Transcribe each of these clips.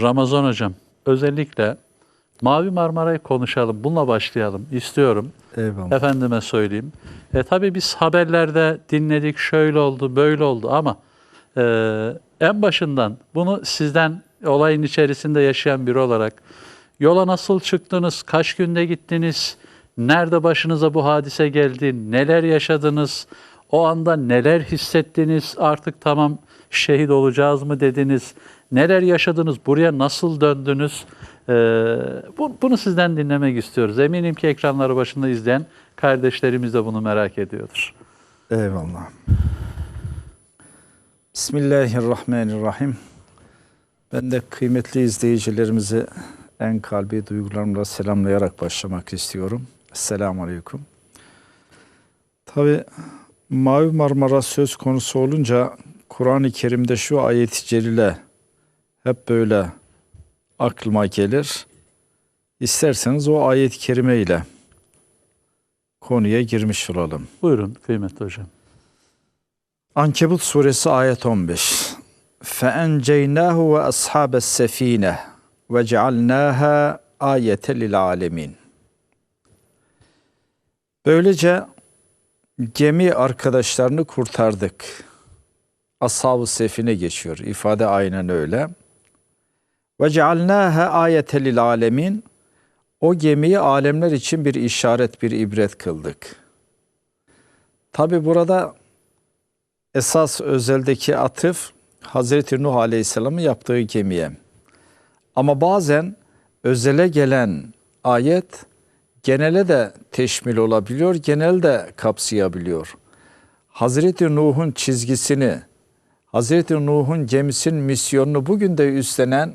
Ramazan Hocam özellikle Mavi Marmara'yı konuşalım. Bununla başlayalım istiyorum. Eyvallah. Efendime söyleyeyim. E, tabii biz haberlerde dinledik şöyle oldu böyle oldu ama e, en başından bunu sizden olayın içerisinde yaşayan biri olarak yola nasıl çıktınız, kaç günde gittiniz, nerede başınıza bu hadise geldi, neler yaşadınız, o anda neler hissettiniz, artık tamam şehit olacağız mı dediniz, neler yaşadınız, buraya nasıl döndünüz? Ee, bu, bunu sizden dinlemek istiyoruz. Eminim ki ekranları başında izleyen kardeşlerimiz de bunu merak ediyordur. Eyvallah. Bismillahirrahmanirrahim. Ben de kıymetli izleyicilerimizi en kalbi duygularımla selamlayarak başlamak istiyorum. Esselamu Aleyküm. Tabi Mavi Marmara söz konusu olunca Kur'an-ı Kerim'de şu ayet-i celile hep böyle aklıma gelir. İsterseniz o ayet-i kerime ile konuya girmiş olalım. Buyurun kıymetli hocam. Ankebut suresi ayet 15. فَاَنْجَيْنَاهُ وَأَصْحَابَ السَّف۪ينَ وَجَعَلْنَاهَا آيَةً لِلْعَالَمِينَ Böylece gemi arkadaşlarını kurtardık. Ashab-ı sefine geçiyor. İfade aynen öyle. Ve cealnâhe ayeten lil alemin. O gemiyi alemler için bir işaret, bir ibret kıldık. Tabi burada esas özeldeki atıf Hazreti Nuh Aleyhisselam'ın yaptığı gemiye. Ama bazen özele gelen ayet genele de teşmil olabiliyor, genel de kapsayabiliyor. Hazreti Nuh'un çizgisini, Hazreti Nuh'un gemisinin misyonunu bugün de üstlenen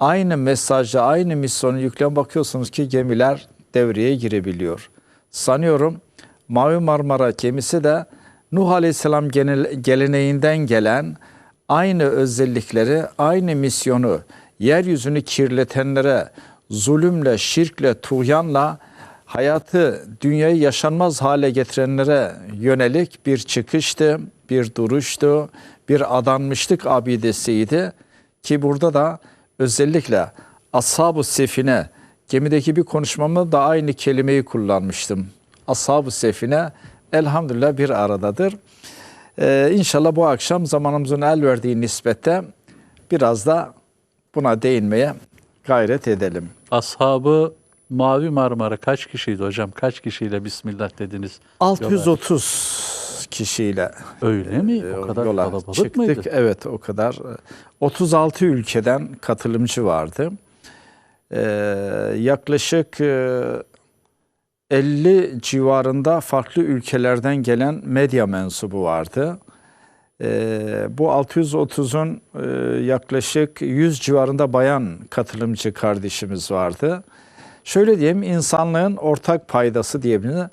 aynı mesajla, aynı misyonu yükleyen bakıyorsunuz ki gemiler devreye girebiliyor. Sanıyorum Mavi Marmara gemisi de Nuh Aleyhisselam geleneğinden gelen aynı özellikleri, aynı misyonu yeryüzünü kirletenlere zulümle, şirkle, tuğyanla hayatı, dünyayı yaşanmaz hale getirenlere yönelik bir çıkıştı, bir duruştu, bir adanmışlık abidesiydi ki burada da özellikle ashab-ı sefine gemideki bir konuşmamda da aynı kelimeyi kullanmıştım. Ashab-ı sefine elhamdülillah bir aradadır. Ee, inşallah bu akşam zamanımızın el verdiği nispette biraz da buna değinmeye gayret edelim. Ashabı Mavi Marmara kaç kişiydi hocam? Kaç kişiyle Bismillah dediniz? 630 kişiyle Öyle mi? e, O kadar yola kalabalık çıktık. mıydı? Evet o kadar. 36 ülkeden katılımcı vardı. Ee, yaklaşık e, 50 civarında farklı ülkelerden gelen medya mensubu vardı. Ee, bu 630'un e, yaklaşık 100 civarında bayan katılımcı kardeşimiz vardı. Şöyle diyeyim insanlığın ortak paydası diyebiliriz.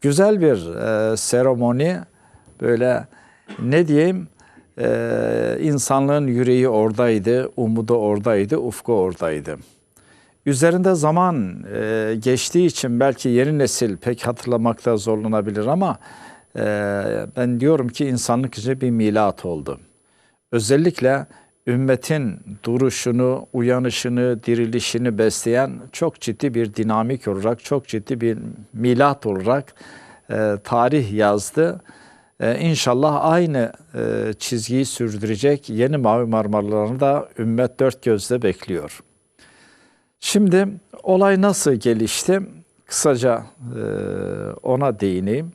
Güzel bir e, seremoni böyle ne diyeyim e, insanlığın yüreği oradaydı, umudu oradaydı, ufku oradaydı. Üzerinde zaman e, geçtiği için belki yeni nesil pek hatırlamakta zorlanabilir ama e, ben diyorum ki insanlık için bir milat oldu. Özellikle ümmetin duruşunu, uyanışını, dirilişini besleyen çok ciddi bir dinamik olarak, çok ciddi bir milat olarak e, tarih yazdı. E, inşallah aynı e, çizgiyi sürdürecek yeni Mavi Marmaralarını da ümmet dört gözle bekliyor. Şimdi olay nasıl gelişti? Kısaca e, ona değineyim.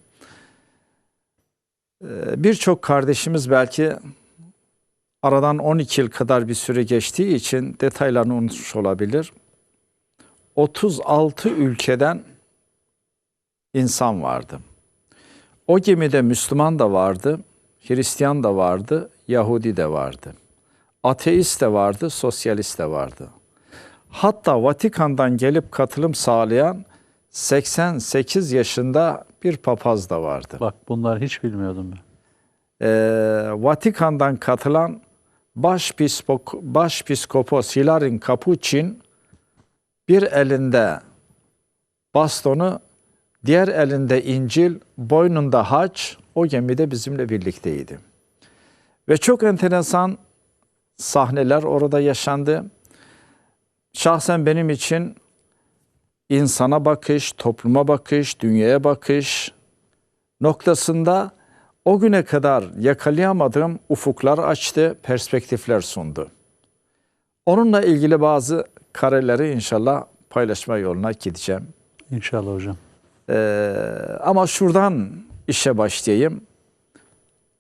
E, Birçok kardeşimiz belki aradan 12 yıl kadar bir süre geçtiği için detaylarını unutmuş olabilir. 36 ülkeden insan vardı. O gemide Müslüman da vardı, Hristiyan da vardı, Yahudi de vardı. Ateist de vardı, sosyalist de vardı. Hatta Vatikan'dan gelip katılım sağlayan 88 yaşında bir papaz da vardı. Bak bunlar hiç bilmiyordum ben. Ee, Vatikan'dan katılan Başpiskop, Başpiskopos Hilarin Capuchin bir elinde bastonu, diğer elinde İncil, boynunda haç o gemide bizimle birlikteydi. Ve çok enteresan sahneler orada yaşandı. Şahsen benim için insana bakış, topluma bakış, dünyaya bakış noktasında o güne kadar yakalayamadığım ufuklar açtı, perspektifler sundu. Onunla ilgili bazı kareleri inşallah paylaşma yoluna gideceğim. İnşallah hocam. Ee, ama şuradan işe başlayayım.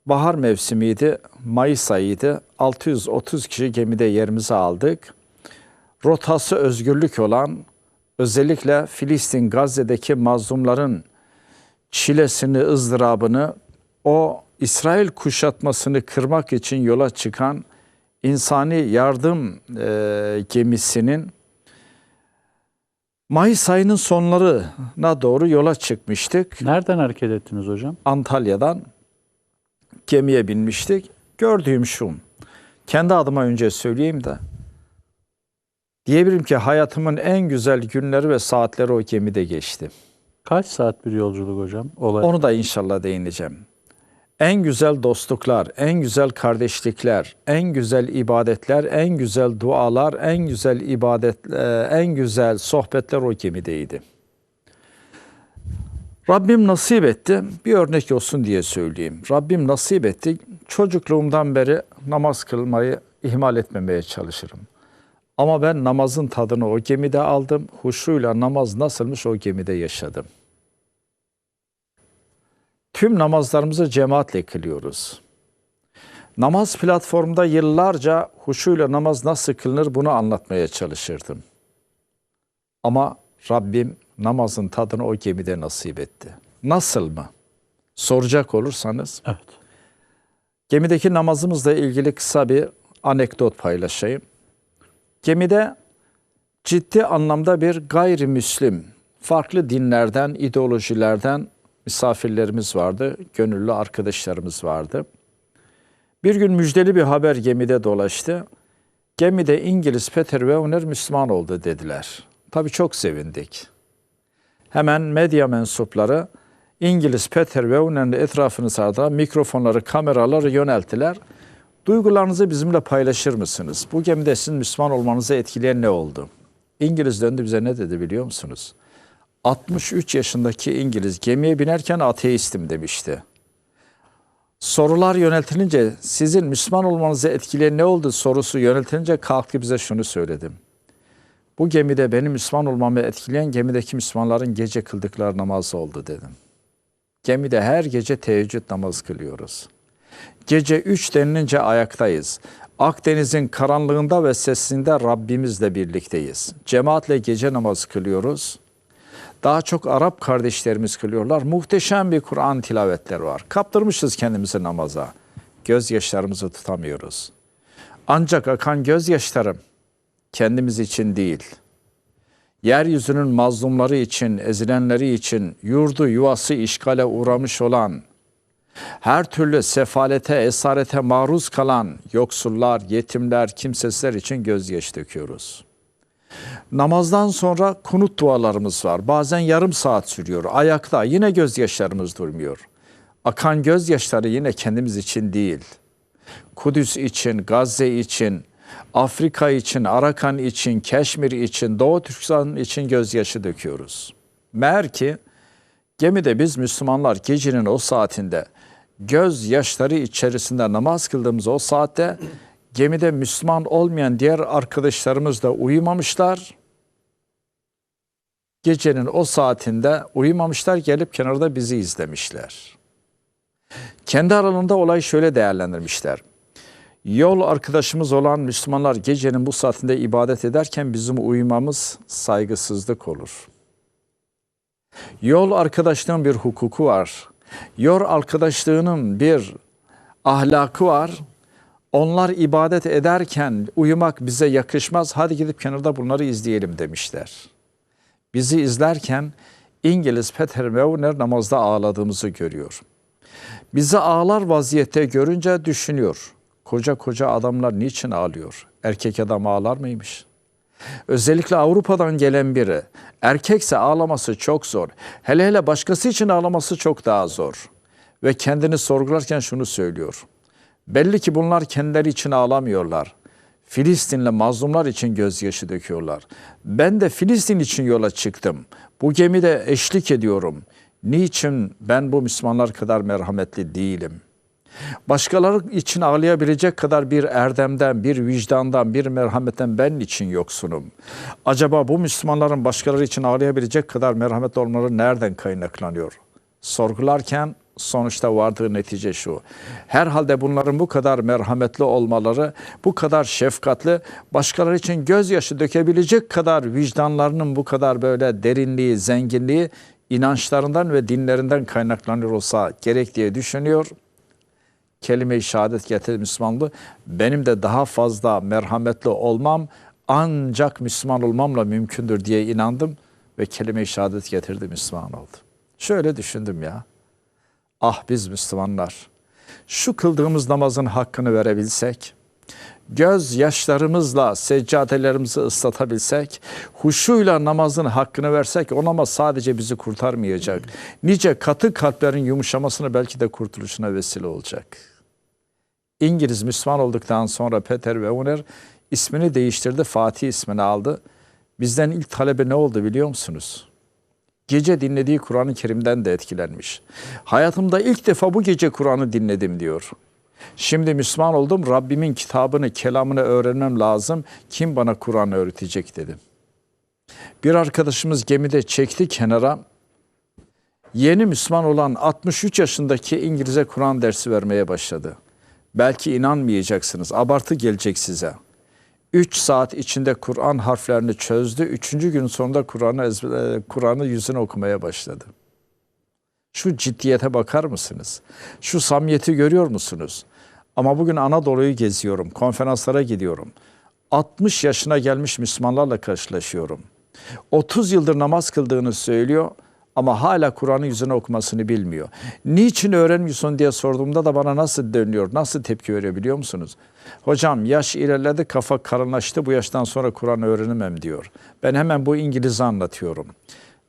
Bahar mevsimiydi, Mayıs ayıydı. 630 kişi gemide yerimizi aldık. Rotası özgürlük olan, özellikle Filistin, Gazze'deki mazlumların çilesini, ızdırabını, o İsrail kuşatmasını kırmak için yola çıkan insani yardım e, gemisinin Mayıs ayının sonlarına doğru yola çıkmıştık. Nereden hareket ettiniz hocam? Antalya'dan gemiye binmiştik. Gördüğüm şu. Kendi adıma önce söyleyeyim de. Diyebilirim ki hayatımın en güzel günleri ve saatleri o gemide geçti. Kaç saat bir yolculuk hocam? Olay. Onu da inşallah değineceğim. En güzel dostluklar, en güzel kardeşlikler, en güzel ibadetler, en güzel dualar, en güzel ibadet, e, en güzel sohbetler o gemideydi. Rabbim nasip etti. Bir örnek olsun diye söyleyeyim. Rabbim nasip etti. Çocukluğumdan beri namaz kılmayı ihmal etmemeye çalışırım. Ama ben namazın tadını o gemide aldım. Huşuyla namaz nasılmış o gemide yaşadım. Tüm namazlarımızı cemaatle kılıyoruz. Namaz platformunda yıllarca huşuyla namaz nasıl kılınır bunu anlatmaya çalışırdım. Ama Rabbim namazın tadını o gemide nasip etti. Nasıl mı? Soracak olursanız Evet. gemideki namazımızla ilgili kısa bir anekdot paylaşayım. Gemide ciddi anlamda bir gayrimüslim, farklı dinlerden, ideolojilerden misafirlerimiz vardı, gönüllü arkadaşlarımız vardı. Bir gün müjdeli bir haber gemide dolaştı. Gemide İngiliz Peter Wagner Müslüman oldu dediler. Tabii çok sevindik. Hemen medya mensupları İngiliz Peter Wagner'in etrafını sardılar. Mikrofonları, kameraları yönelttiler. Duygularınızı bizimle paylaşır mısınız? Bu gemide sizin Müslüman olmanızı etkileyen ne oldu? İngiliz döndü bize ne dedi biliyor musunuz? 63 yaşındaki İngiliz gemiye binerken ateistim demişti. Sorular yöneltilince sizin Müslüman olmanızı etkileyen ne oldu sorusu yöneltilince kalktı bize şunu söyledim. Bu gemide benim Müslüman olmamı etkileyen gemideki Müslümanların gece kıldıkları namaz oldu dedim. Gemide her gece teheccüd namazı kılıyoruz. Gece üç denilince ayaktayız. Akdeniz'in karanlığında ve sesinde Rabbimizle birlikteyiz. Cemaatle gece namazı kılıyoruz. Daha çok Arap kardeşlerimiz kılıyorlar. Muhteşem bir Kur'an tilavetleri var. Kaptırmışız kendimizi namaza. Gözyaşlarımızı tutamıyoruz. Ancak akan gözyaşlarım kendimiz için değil. Yeryüzünün mazlumları için, ezilenleri için, yurdu yuvası işgale uğramış olan, her türlü sefalete, esarete maruz kalan yoksullar, yetimler, kimsesizler için gözyaşı döküyoruz. Namazdan sonra kunut dualarımız var. Bazen yarım saat sürüyor. Ayakta yine gözyaşlarımız durmuyor. Akan gözyaşları yine kendimiz için değil. Kudüs için, Gazze için, Afrika için, Arakan için, Keşmir için, Doğu Türkistan için gözyaşı döküyoruz. Meğer ki gemide biz Müslümanlar gecenin o saatinde gözyaşları içerisinde namaz kıldığımız o saatte gemide Müslüman olmayan diğer arkadaşlarımız da uyumamışlar. Gecenin o saatinde uyumamışlar gelip kenarda bizi izlemişler. Kendi aralarında olayı şöyle değerlendirmişler. Yol arkadaşımız olan Müslümanlar gecenin bu saatinde ibadet ederken bizim uyumamız saygısızlık olur. Yol arkadaşlığın bir hukuku var. Yol arkadaşlığının bir ahlakı var. Onlar ibadet ederken uyumak bize yakışmaz. Hadi gidip kenarda bunları izleyelim demişler. Bizi izlerken İngiliz Peter Wagner namazda ağladığımızı görüyor. Bizi ağlar vaziyette görünce düşünüyor. Koca koca adamlar niçin ağlıyor? Erkek adam ağlar mıymış? Özellikle Avrupa'dan gelen biri erkekse ağlaması çok zor. Hele hele başkası için ağlaması çok daha zor. Ve kendini sorgularken şunu söylüyor. Belli ki bunlar kendileri için ağlamıyorlar. Filistinli mazlumlar için gözyaşı döküyorlar. Ben de Filistin için yola çıktım. Bu gemide eşlik ediyorum. Niçin ben bu Müslümanlar kadar merhametli değilim? Başkaları için ağlayabilecek kadar bir erdemden, bir vicdandan, bir merhametten ben için yoksunum. Acaba bu Müslümanların başkaları için ağlayabilecek kadar merhametli olmaları nereden kaynaklanıyor? Sorgularken sonuçta vardığı netice şu. Herhalde bunların bu kadar merhametli olmaları, bu kadar şefkatli, başkaları için gözyaşı dökebilecek kadar vicdanlarının bu kadar böyle derinliği, zenginliği inançlarından ve dinlerinden kaynaklanıyor olsa gerek diye düşünüyor kelime-i şehadet getirdi Müslümanlığı. Benim de daha fazla merhametli olmam ancak Müslüman olmamla mümkündür diye inandım ve kelime-i şehadet getirdi Müslüman oldu. Şöyle düşündüm ya. Ah biz Müslümanlar şu kıldığımız namazın hakkını verebilsek, göz yaşlarımızla seccadelerimizi ıslatabilsek, huşuyla namazın hakkını versek o namaz sadece bizi kurtarmayacak. Nice katı kalplerin yumuşamasını belki de kurtuluşuna vesile olacak. İngiliz Müslüman olduktan sonra Peter ve Uner ismini değiştirdi, Fatih ismini aldı. Bizden ilk talebi ne oldu biliyor musunuz? Gece dinlediği Kur'an-ı Kerim'den de etkilenmiş. Hayatımda ilk defa bu gece Kur'an'ı dinledim diyor. Şimdi Müslüman oldum, Rabbimin kitabını, kelamını öğrenmem lazım. Kim bana Kur'an öğretecek dedim. Bir arkadaşımız gemide çekti kenara. Yeni Müslüman olan 63 yaşındaki İngilizce Kur'an dersi vermeye başladı. Belki inanmayacaksınız, abartı gelecek size. 3 saat içinde Kur'an harflerini çözdü. Üçüncü gün sonunda Kur'an'ı ezber- Kur'an'ı yüzüne okumaya başladı. Şu ciddiyete bakar mısınız? Şu samimiyeti görüyor musunuz? Ama bugün Anadolu'yu geziyorum, konferanslara gidiyorum. 60 yaşına gelmiş Müslümanlarla karşılaşıyorum. 30 yıldır namaz kıldığını söylüyor ama hala Kur'an'ı yüzüne okumasını bilmiyor. Niçin öğrenmiyorsun diye sorduğumda da bana nasıl dönüyor, nasıl tepki veriyor biliyor musunuz? Hocam yaş ilerledi, kafa karınlaştı, bu yaştan sonra Kur'an öğrenemem diyor. Ben hemen bu İngiliz'i anlatıyorum.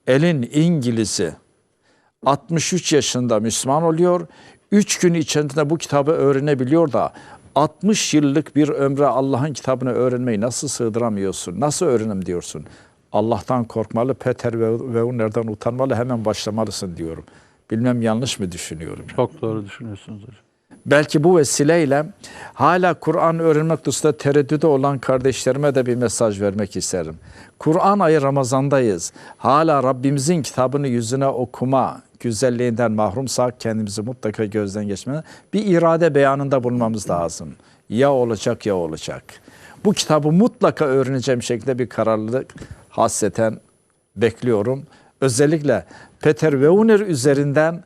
Elin İngiliz'i 63 yaşında Müslüman oluyor. 3 gün içerisinde bu kitabı öğrenebiliyor da 60 yıllık bir ömre Allah'ın kitabını öğrenmeyi nasıl sığdıramıyorsun? Nasıl öğrenim diyorsun? Allah'tan korkmalı, Peter ve, ve Unner'den utanmalı, hemen başlamalısın diyorum. Bilmem yanlış mı düşünüyorum? Çok doğru düşünüyorsunuz hocam. Belki bu vesileyle hala Kur'an öğrenmek hususunda tereddüde olan kardeşlerime de bir mesaj vermek isterim. Kur'an ayı Ramazan'dayız. Hala Rabbimizin kitabını yüzüne okuma güzelliğinden mahrumsak kendimizi mutlaka gözden geçmeye bir irade beyanında bulunmamız lazım. Ya olacak ya olacak. Bu kitabı mutlaka öğreneceğim şekilde bir kararlılık hasreten bekliyorum. Özellikle Peter Weuner üzerinden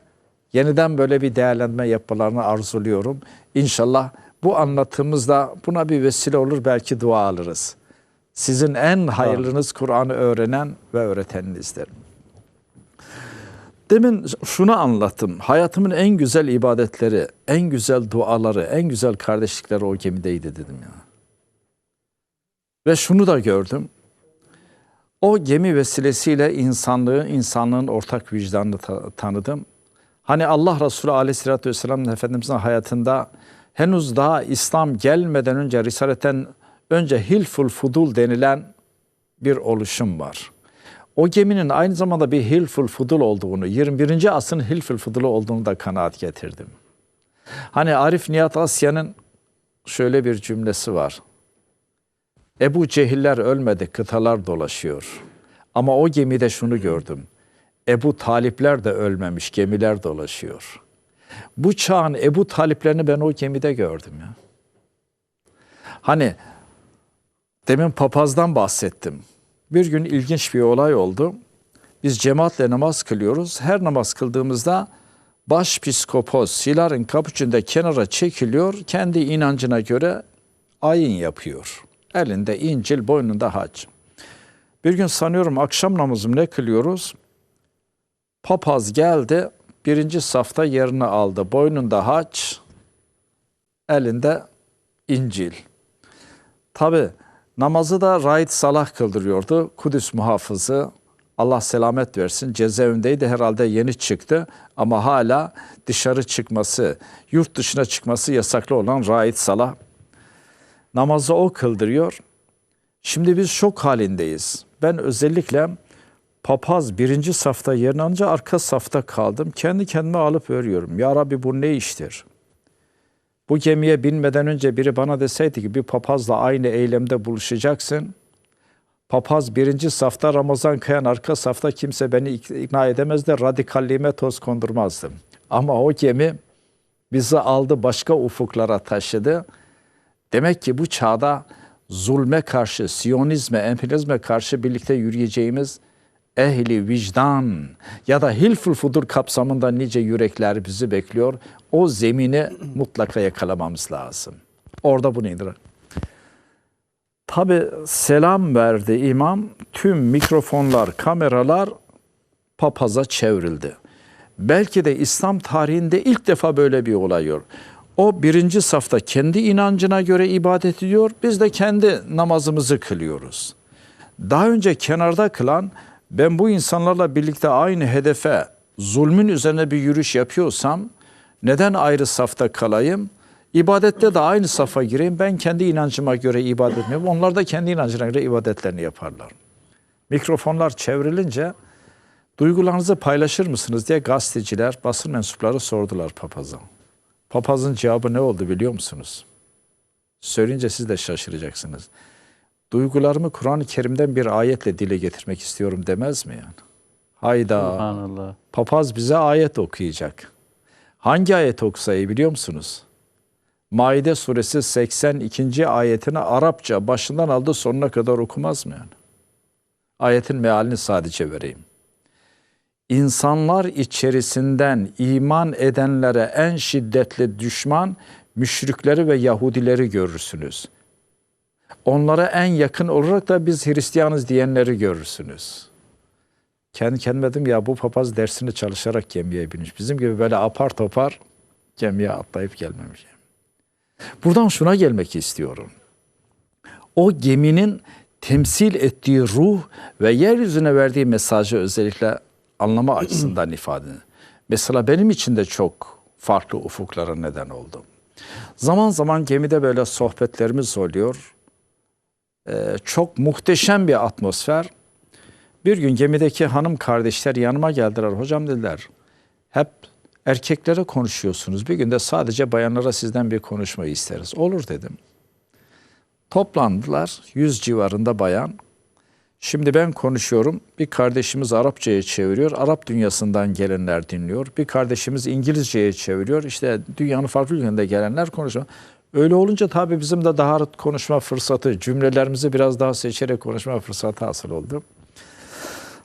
yeniden böyle bir değerlendirme yapmalarını arzuluyorum. İnşallah bu anlatımızda buna bir vesile olur belki dua alırız. Sizin en hayırlınız Kur'an'ı öğrenen ve öğreteninizdir. Demin şunu anlattım. Hayatımın en güzel ibadetleri, en güzel duaları, en güzel kardeşlikleri o gemideydi dedim ya. Ve şunu da gördüm. O gemi vesilesiyle insanlığı, insanlığın ortak vicdanını ta- tanıdım. Hani Allah Resulü Aleyhisselatü Vesselam'ın Efendimizin hayatında henüz daha İslam gelmeden önce Risaletten önce Hilful Fudul denilen bir oluşum var. O geminin aynı zamanda bir Hilful Fudul olduğunu, 21. asrın Hilful Fudul olduğunu da kanaat getirdim. Hani Arif Nihat Asya'nın şöyle bir cümlesi var. Ebu Cehiller ölmedi, kıtalar dolaşıyor. Ama o gemide şunu gördüm. Ebu Talipler de ölmemiş, gemiler dolaşıyor. Bu çağın Ebu Taliplerini ben o gemide gördüm ya. Hani demin papazdan bahsettim. Bir gün ilginç bir olay oldu. Biz cemaatle namaz kılıyoruz. Her namaz kıldığımızda başpiskopos Hilar'ın kapıcında kenara çekiliyor. Kendi inancına göre ayin yapıyor. Elinde İncil, boynunda hac. Bir gün sanıyorum akşam namazım ne kılıyoruz? Papaz geldi, birinci safta yerini aldı. Boynunda haç, elinde İncil. Tabi namazı da Raid Salah kıldırıyordu. Kudüs muhafızı, Allah selamet versin. Cezaevindeydi herhalde yeni çıktı ama hala dışarı çıkması, yurt dışına çıkması yasaklı olan Raid Salah. Namazı o kıldırıyor. Şimdi biz şok halindeyiz. Ben özellikle papaz birinci safta yerini alınca arka safta kaldım. Kendi kendime alıp örüyorum. Ya Rabbi bu ne iştir? Bu gemiye binmeden önce biri bana deseydi ki bir papazla aynı eylemde buluşacaksın. Papaz birinci safta Ramazan kıyan arka safta kimse beni ik- ikna edemez de radikalliğime toz kondurmazdım. Ama o gemi bizi aldı başka ufuklara taşıdı. Demek ki bu çağda zulme karşı, siyonizme, emperyalizme karşı birlikte yürüyeceğimiz ehli vicdan ya da hilful fudur kapsamında nice yürekler bizi bekliyor. O zemini mutlaka yakalamamız lazım. Orada bunu indir. Tabi selam verdi imam. Tüm mikrofonlar, kameralar papaza çevrildi. Belki de İslam tarihinde ilk defa böyle bir olay var. O birinci safta kendi inancına göre ibadet ediyor. Biz de kendi namazımızı kılıyoruz. Daha önce kenarda kılan ben bu insanlarla birlikte aynı hedefe zulmün üzerine bir yürüyüş yapıyorsam neden ayrı safta kalayım? İbadette de aynı safa gireyim. Ben kendi inancıma göre ibadet etmiyorum. Onlar da kendi inancına göre ibadetlerini yaparlar. Mikrofonlar çevrilince duygularınızı paylaşır mısınız diye gazeteciler, basın mensupları sordular papaza. Papazın cevabı ne oldu biliyor musunuz? Söyleyince siz de şaşıracaksınız. Duygularımı Kur'an-ı Kerim'den bir ayetle dile getirmek istiyorum demez mi yani? Hayda. Subhanallah. Papaz bize ayet okuyacak. Hangi ayet okusayı biliyor musunuz? Maide suresi 82. ayetini Arapça başından aldı sonuna kadar okumaz mı yani? Ayetin mealini sadece vereyim. İnsanlar içerisinden iman edenlere en şiddetli düşman müşrikleri ve Yahudileri görürsünüz. Onlara en yakın olarak da biz Hristiyanız diyenleri görürsünüz. Kendi kendime dedim ya bu papaz dersini çalışarak gemiye binmiş. Bizim gibi böyle apar topar gemiye atlayıp gelmemiş. Buradan şuna gelmek istiyorum. O geminin temsil ettiği ruh ve yeryüzüne verdiği mesajı özellikle anlama açısından ifade. Mesela benim için de çok farklı ufuklara neden oldu. Zaman zaman gemide böyle sohbetlerimiz oluyor. Ee, çok muhteşem bir atmosfer. Bir gün gemideki hanım kardeşler yanıma geldiler. Hocam dediler hep erkeklere konuşuyorsunuz. Bir günde sadece bayanlara sizden bir konuşmayı isteriz. Olur dedim. Toplandılar. Yüz civarında bayan. Şimdi ben konuşuyorum. Bir kardeşimiz Arapçaya çeviriyor. Arap dünyasından gelenler dinliyor. Bir kardeşimiz İngilizceye çeviriyor. İşte dünyanın farklı ülkelerinde gelenler konuşuyor. Öyle olunca tabii bizim de daha konuşma fırsatı, cümlelerimizi biraz daha seçerek konuşma fırsatı hasıl oldu.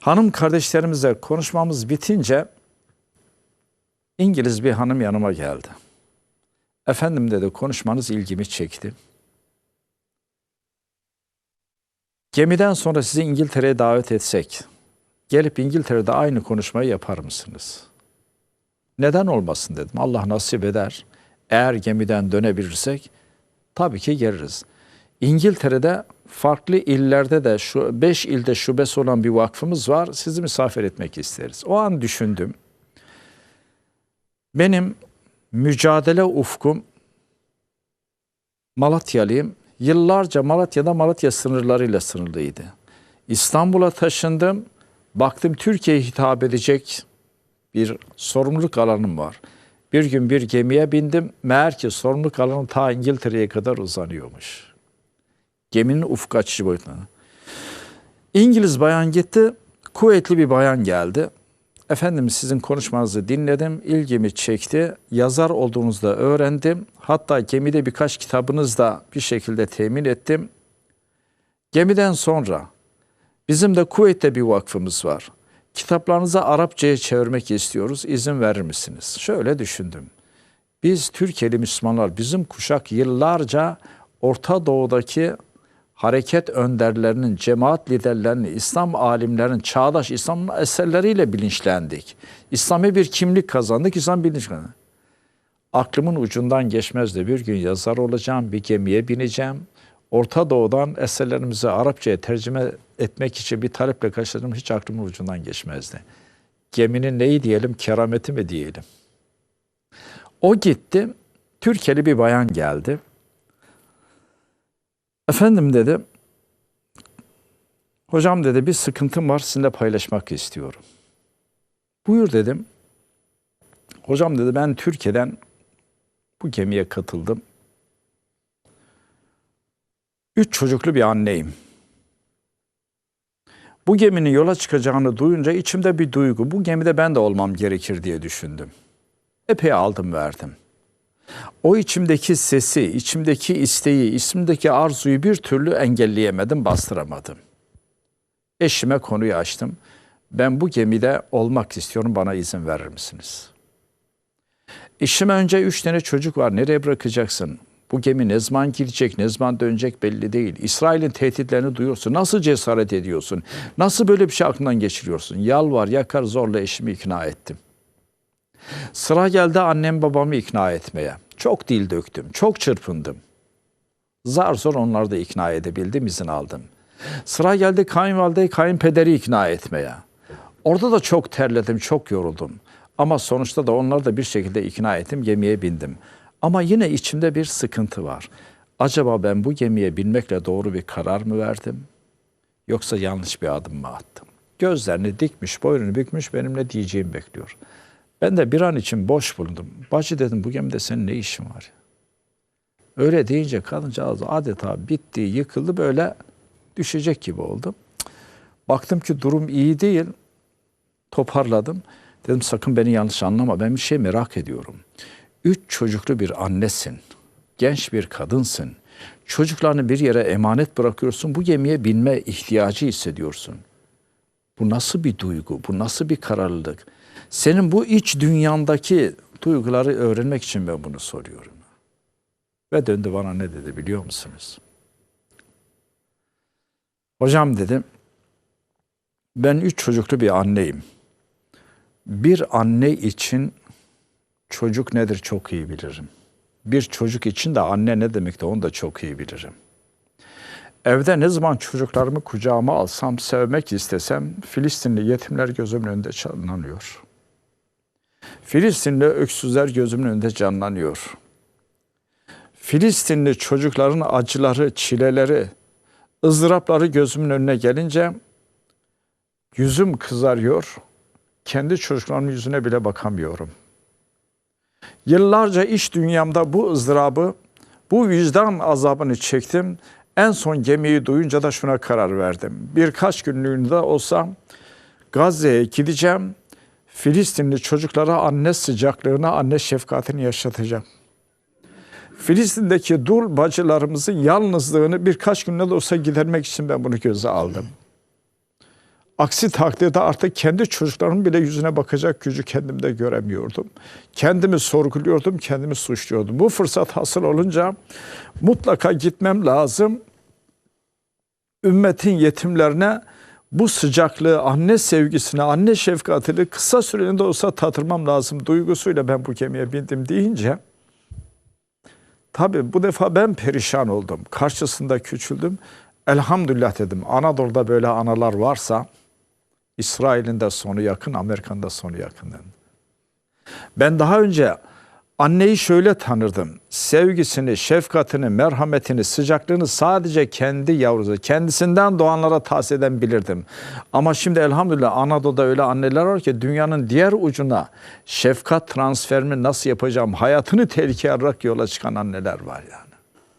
Hanım kardeşlerimizle konuşmamız bitince İngiliz bir hanım yanıma geldi. Efendim dedi konuşmanız ilgimi çekti. Gemiden sonra sizi İngiltere'ye davet etsek, gelip İngiltere'de aynı konuşmayı yapar mısınız? Neden olmasın dedim. Allah nasip eder. Eğer gemiden dönebilirsek tabii ki geliriz. İngiltere'de farklı illerde de şu beş ilde şubesi olan bir vakfımız var. Sizi misafir etmek isteriz. O an düşündüm. Benim mücadele ufkum Malatyalıyım. Yıllarca Malatya'da Malatya sınırlarıyla sınırlıydı. İstanbul'a taşındım. Baktım Türkiye'ye hitap edecek bir sorumluluk alanım var. Bir gün bir gemiye bindim. Meğer ki sorumluluk alanı ta İngiltere'ye kadar uzanıyormuş. Geminin ufuk açıcı boyutuna. İngiliz bayan gitti. Kuvvetli bir bayan geldi. Efendim sizin konuşmanızı dinledim, ilgimi çekti. Yazar olduğunuzu da öğrendim. Hatta gemide birkaç kitabınız da bir şekilde temin ettim. Gemiden sonra bizim de Kuveyt'te bir vakfımız var. Kitaplarınızı Arapçaya çevirmek istiyoruz. İzin verir misiniz? Şöyle düşündüm. Biz Türkiye'li Müslümanlar, bizim kuşak yıllarca Orta Doğu'daki hareket önderlerinin, cemaat liderlerinin, İslam alimlerinin, çağdaş İslam eserleriyle bilinçlendik. İslami bir kimlik kazandık, İslam bilinç kazandık. Aklımın ucundan geçmez de bir gün yazar olacağım, bir gemiye bineceğim. Orta Doğu'dan eserlerimizi Arapçaya tercüme etmek için bir taleple karşıladım. Hiç aklımın ucundan geçmezdi. Geminin neyi diyelim, kerameti mi diyelim. O gitti, Türkiye'li bir bayan geldi. Efendim dedi, hocam dedi bir sıkıntım var sizinle paylaşmak istiyorum. Buyur dedim. Hocam dedi ben Türkiye'den bu gemiye katıldım. Üç çocuklu bir anneyim. Bu geminin yola çıkacağını duyunca içimde bir duygu, bu gemide ben de olmam gerekir diye düşündüm. Epey aldım verdim. O içimdeki sesi, içimdeki isteği, içimdeki arzuyu bir türlü engelleyemedim, bastıramadım. Eşime konuyu açtım. Ben bu gemide olmak istiyorum, bana izin verir misiniz? Eşime önce üç tane çocuk var, nereye bırakacaksın? Bu gemi ne zaman gidecek, ne zaman dönecek belli değil. İsrail'in tehditlerini duyuyorsun. Nasıl cesaret ediyorsun? Nasıl böyle bir şey aklından geçiriyorsun? Yalvar, yakar, zorla eşimi ikna ettim. Sıra geldi annem babamı ikna etmeye. Çok dil döktüm, çok çırpındım. Zar zor onları da ikna edebildim, izin aldım. Sıra geldi kayınvalideyi, kayınpederi ikna etmeye. Orada da çok terledim, çok yoruldum. Ama sonuçta da onları da bir şekilde ikna ettim, gemiye bindim. Ama yine içimde bir sıkıntı var. Acaba ben bu gemiye binmekle doğru bir karar mı verdim? Yoksa yanlış bir adım mı attım? Gözlerini dikmiş, boynunu bükmüş benimle diyeceğimi bekliyor. Ben de bir an için boş bulundum. Bacı dedim bu gemide senin ne işin var? Öyle deyince kadıncağız adeta bitti, yıkıldı böyle düşecek gibi oldum. Baktım ki durum iyi değil. Toparladım. Dedim sakın beni yanlış anlama. Ben bir şey merak ediyorum. Üç çocuklu bir annesin. Genç bir kadınsın. Çocuklarını bir yere emanet bırakıyorsun. Bu gemiye binme ihtiyacı hissediyorsun. Bu nasıl bir duygu? Bu nasıl bir kararlılık? Senin bu iç dünyandaki duyguları öğrenmek için ben bunu soruyorum. Ve döndü bana ne dedi biliyor musunuz? Hocam dedim, ben üç çocuklu bir anneyim. Bir anne için çocuk nedir çok iyi bilirim. Bir çocuk için de anne ne demek de onu da çok iyi bilirim. Evde ne zaman çocuklarımı kucağıma alsam, sevmek istesem Filistinli yetimler gözümün önünde canlanıyor. Filistinli öksüzler gözümün önünde canlanıyor. Filistinli çocukların acıları, çileleri, ızdırapları gözümün önüne gelince yüzüm kızarıyor. Kendi çocuklarımın yüzüne bile bakamıyorum. Yıllarca iş dünyamda bu ızdırabı, bu vicdan azabını çektim. En son gemiyi duyunca da şuna karar verdim. Birkaç günlüğünde olsa Gazze'ye gideceğim. Filistinli çocuklara anne sıcaklığını, anne şefkatini yaşatacağım. Filistin'deki dul bacılarımızın yalnızlığını birkaç günde de olsa gidermek için ben bunu göze aldım. Aksi takdirde artık kendi çocuklarımın bile yüzüne bakacak gücü kendimde göremiyordum. Kendimi sorguluyordum, kendimi suçluyordum. Bu fırsat hasıl olunca mutlaka gitmem lazım. Ümmetin yetimlerine bu sıcaklığı, anne sevgisini, anne şefkatini kısa süreliğinde olsa tatırmam lazım duygusuyla ben bu gemiye bindim deyince tabii bu defa ben perişan oldum. Karşısında küçüldüm. Elhamdülillah dedim. Anadolu'da böyle analar varsa İsrail'in de sonu yakın, Amerika'nın da sonu yakın. Ben daha önce anneyi şöyle tanırdım. Sevgisini, şefkatini, merhametini, sıcaklığını sadece kendi yavrusu, kendisinden doğanlara tahsis eden bilirdim. Ama şimdi elhamdülillah Anadolu'da öyle anneler var ki dünyanın diğer ucuna şefkat transferini nasıl yapacağım, hayatını tehlikeye alarak yola çıkan anneler var ya.